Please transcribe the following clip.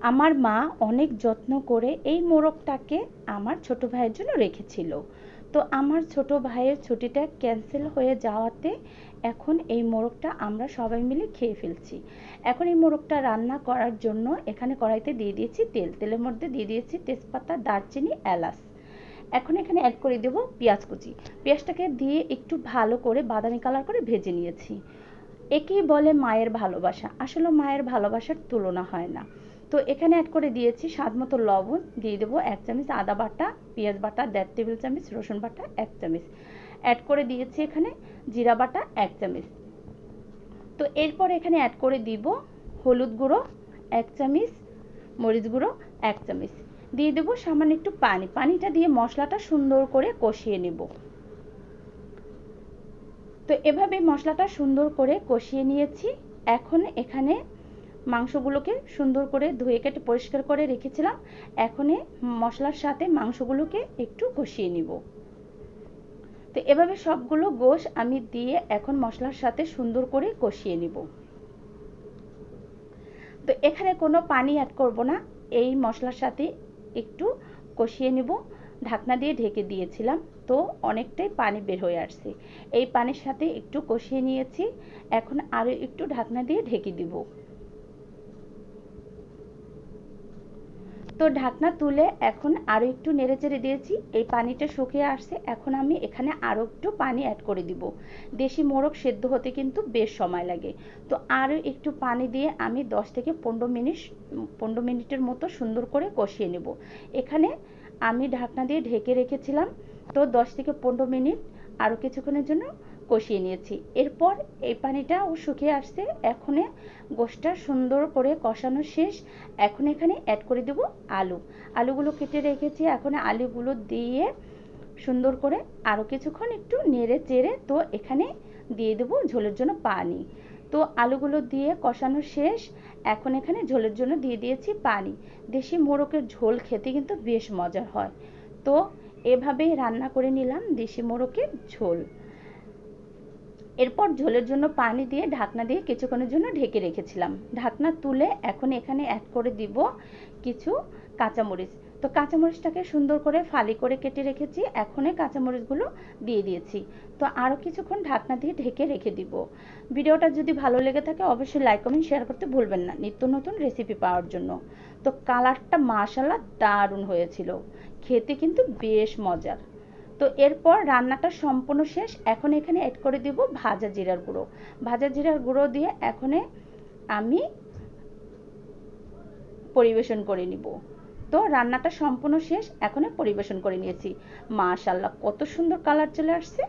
আমার মা অনেক যত্ন করে এই মোরগটাকে আমার ছোট ভাইয়ের জন্য রেখেছিল। তো আমার ছোট ভাইয়ের ছুটিটা ক্যান্সেল হয়ে যাওয়াতে এখন এই মোরগটা আমরা সবাই মিলে খেয়ে ফেলছি। এখন এই মোরগটা রান্না করার জন্য এখানে কড়াইতে দিয়ে দিয়েছি তেল। তেলের মধ্যে দিয়ে দিয়েছি তেজপাতা, দারচিনি, এলাচ। এখন এখানে অ্যাড করে দেবো পেঁয়াজ কুচি। পেঁয়াজটাকে দিয়ে একটু ভালো করে বাদামি কালার করে ভেজে নিয়েছি। একেই বলে মায়ের ভালোবাসা। আসলে মায়ের ভালোবাসার তুলনা হয় না। তো এখানে অ্যাড করে দিয়েছি স্বাদ মতো লবণ, দিয়ে দেবো এক চামচ আদা বাটা, পেঁয়াজ বাটা, দেড় টেবিল চামচ রসুন বাটা, এক চামচ। অ্যাড করে দিয়েছি এখানে জিরা বাটা, এক চামচ। তো এরপর এখানে অ্যাড করে দিব হলুদ গুঁড়ো, এক চামচ মরিচ গুঁড়ো, এক চামচ। দিয়ে দেবো সামান্য একটু পানি। পানিটা দিয়ে মশলাটা সুন্দর করে কষিয়ে নেব। তো এভাবে মশলাটা সুন্দর করে কষিয়ে নিয়েছি। এখন এখানে মাংসগুলোকে সুন্দর করে ধুয়ে কেটে পরিষ্কার করে রেখেছিলাম। এখন মশলার সাথে মাংসগুলোকে একটু কষিয়ে নিব। তো এভাবে সবগুলো গোশ আমি দিয়ে এখন মশলার সাথে সুন্দর করে কষিয়ে নিব। তো এখানে কোনো পানি অ্যাড করব না। এই মশলার সাথে একটু কষিয়ে নিব। ঢাকনা দিয়ে ঢেকে দিয়েছিলাম, তো অনেকটাই পানি বের হয়ে আসছে। এই পানির সাথে একটু কষিয়ে নিয়েছি। এখন আরও একটু ঢাকনা দিয়ে ঢেকে দিব। তো ঢাকনা তুলে এখন আরও একটু নেড়ে চেড়ে দিয়েছি। এই পানিটা শুকিয়ে আসছে। এখন আমি এখানে আরও একটু পানি অ্যাড করে দিব। দেশি মোরগ সেদ্ধ হতে কিন্তু বেশ সময় লাগে। তো আরও একটু পানি দিয়ে আমি 10 থেকে পনেরো মিনিট পনেরো মিনিটের মতো সুন্দর করে কষিয়ে নেব। এখানে আমি ঢাকনা দিয়ে ঢেকে রেখেছিলাম। তো 10 থেকে পনেরো মিনিট আরও কিছুক্ষণের জন্য কষিয়ে নিয়েছি। এরপর এই পানিটাও শুকিয়ে আসছে। এখন গোশটা সুন্দর করে কষানো শেষ। এখন এখানে অ্যাড করে দেব আলু। আলুগুলো কেটে রেখেছি। এখন আলুগুলো দিয়ে সুন্দর করে আরও কিছুক্ষণ একটু নেড়ে চেড়ে তো এখানে দিয়ে দেবো ঝোলের জন্য পানি। তো আলুগুলো দিয়ে কষানো শেষ। এখন এখানে ঝোলের জন্য দিয়ে দিয়েছি পানি। দেশি মোরগের ঝোল খেতে কিন্তু বেশ মজার হয়। তো এভাবেই রান্না করে নিলাম দেশি মোরগের ঝোল। এরপর ঝোলের জন্য পানি দিয়ে ঢাকনা দিয়ে কিছুক্ষণের জন্য ঢেকে রেখেছিলাম। ঢাকনা তুলে এখন এখানে অ্যাড করে দিব কিছু কাঁচামরিচ। তো কাঁচামরিচটাকে সুন্দর করে ফালি করে কেটে রেখেছি এখনই কাঁচামরিচগুলো দিয়ে দিয়েছি। তো আরও কিছুক্ষণ ঢাকনা দিয়ে ঢেকে রেখে দিব। ভিডিওটা যদি ভালো লেগে থাকে অবশ্যই লাইক কমেন্ট শেয়ার করতে ভুলবেন না। নিত্য নতুন রেসিপি পাওয়ার জন্য। তো কালারটা মাশাল্লাহ দারুণ হয়েছিল। খেতে কিন্তু বেশ মজার। তো এরপর রান্নাটা সম্পূর্ণ শেষ। এখন এখানে অ্যাড করে দিব ভাজা জিরার গুঁড়ো। ভাজা জিরার গুঁড়ো দিয়ে এখন আমি পরিবেশন করে নিব। তো রান্নাটা সম্পূর্ণ শেষ, এখন পরিবেশন করে নিয়েছি। মাশাল্লাহ কত সুন্দর কালার চলে আসছে।